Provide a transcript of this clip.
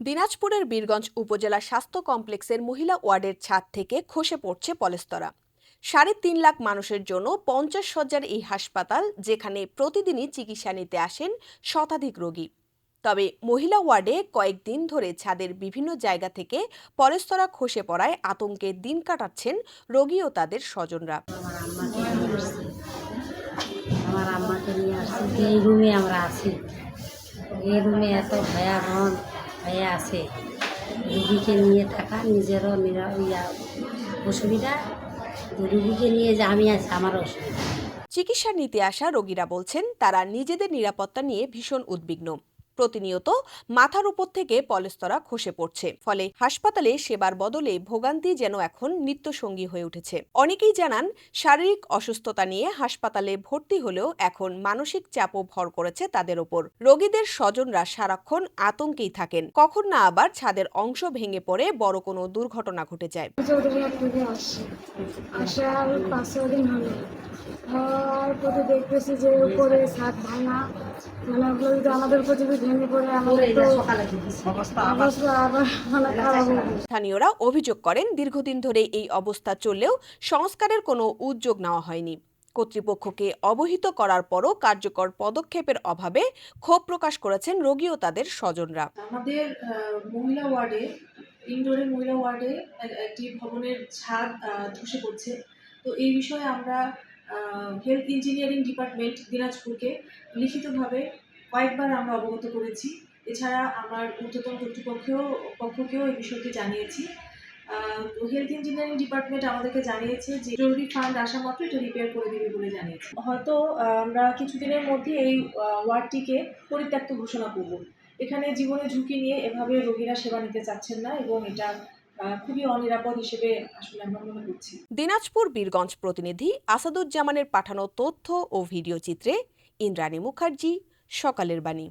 দিনাজপুরের বীরগঞ্জ উপজেলা স্বাস্থ্য কমপ্লেক্সের মহিলা ওয়ার্ডের ছাদ থেকে খসে পড়ছে পলেস্তরা। সাড়ে তিন লাখ মানুষের জন্য পঞ্চাশ শয্যার এই হাসপাতাল যেখানে প্রতিদিনই চিকিৎসা নিতে আসেন শতাধিক রোগী। তবে মহিলা ওয়ার্ডে কয়েকদিন ধরে ছাদের বিভিন্ন জায়গা থেকে পলেস্তরা খসে পড়ায় আতঙ্কে দিন কাটাচ্ছেন রোগী ও তাদের স্বজনরা। আমার আম্মাকে নিয়ে আসছি এই রুমে আমরা আছি এই রুমে এত ভয়াবহ হয়ে আছে। রুগীকে নিয়ে থাকা নিজেরও ইয়া, অসুবিধা। রুগীকে নিয়ে যে আমি আছি আমার অসুবিধা। চিকিৎসা নিতে আসা রোগীরা বলছেন, তারা নিজেদের নিরাপত্তা নিয়ে ভীষণ উদ্বিগ্ন। প্রতিনিয়ত মাথার উপর থেকে পলেস্তরা খসে পড়ছে। ফলে হাসপাতালে সেবার বদলে ভোগান্তি যেন এখন নিত্যসঙ্গী হয়ে উঠেছে। অনেকেই জানান, শারীরিক অসুস্থতা নিয়ে হাসপাতালে ভর্তি হলেও এখন মানসিক চাপও ভর করেছে তাদের ওপর। রোগীদের স্বজনরা সারাক্ষণ আতঙ্কেই থাকেন। কখন না আবার ছাদের অংশ ভেঙে পড়ে বড় কোনো দুর্ঘটনা ঘটে যায়। চৌধুরীহাট থেকে আসছি আসা ওই পাঁচ হলো দেখতেছি যে উপরে ছাদ ভাঙা। মানে ওগুলো যদি আমাদের উপর যদি ভেঙে পড়ে আমাদের তো স্থানীয়রা অভিযোগ করেন দীর্ঘদিন ধরে এই অবস্থা চললেও সংস্কারের কোনো উদ্যোগ নেওয়া হয়নি। কর্তৃপক্ষকে অবহিত করার পরও কার্যকর পদক্ষেপের অভাবে ক্ষোভ প্রকাশ করেছেন রোগী ও তাদের স্বজনরা। আমাদের মহিলা ওয়ার্ডে ইনডোরের মহিলা ওয়ার্ডে একটি ভবনের ছাদ ধসে পড়ছে। তো এই বিষয়ে আমরা হেলথ ইঞ্জিনিয়ারিং ডিপার্টমেন্ট দিনাজপুরকে লিখিতভাবে কয়েকবার আমরা অবগত করেছি। এছাড়া আমার ঊর্ধ্বতন কর্তৃপক্ষেও, পক্ষকেও এই বিষয়টি জানিয়েছি। হেলথ ইঞ্জিনিয়ারিং ডিপার্টমেন্ট আমাদেরকে জানিয়েছে যে জরুরি ফান্ড আসা মাত্র এটা রিপেয়ার করে দেবে বলে জানিয়েছে। হয়তো আমরা কিছুদিনের মধ্যে এই ওয়ার্ডটিকে পরিত্যক্ত ঘোষণা করব। এখানে জীবনে ঝুঁকি নিয়ে এভাবে রোগীরা সেবা নিতে চাচ্ছেন না এবং এটা খুবই অনিরাপদ হিসেবে আসলে আমরা মনে করছি। দিনাজপুর বীরগঞ্জ প্রতিনিধি আসাদুজ্জামানের পাঠানো তথ্য ও ভিডিও চিত্রে ইন্দ্রাণী মুখার্জি, সকালের বাণী।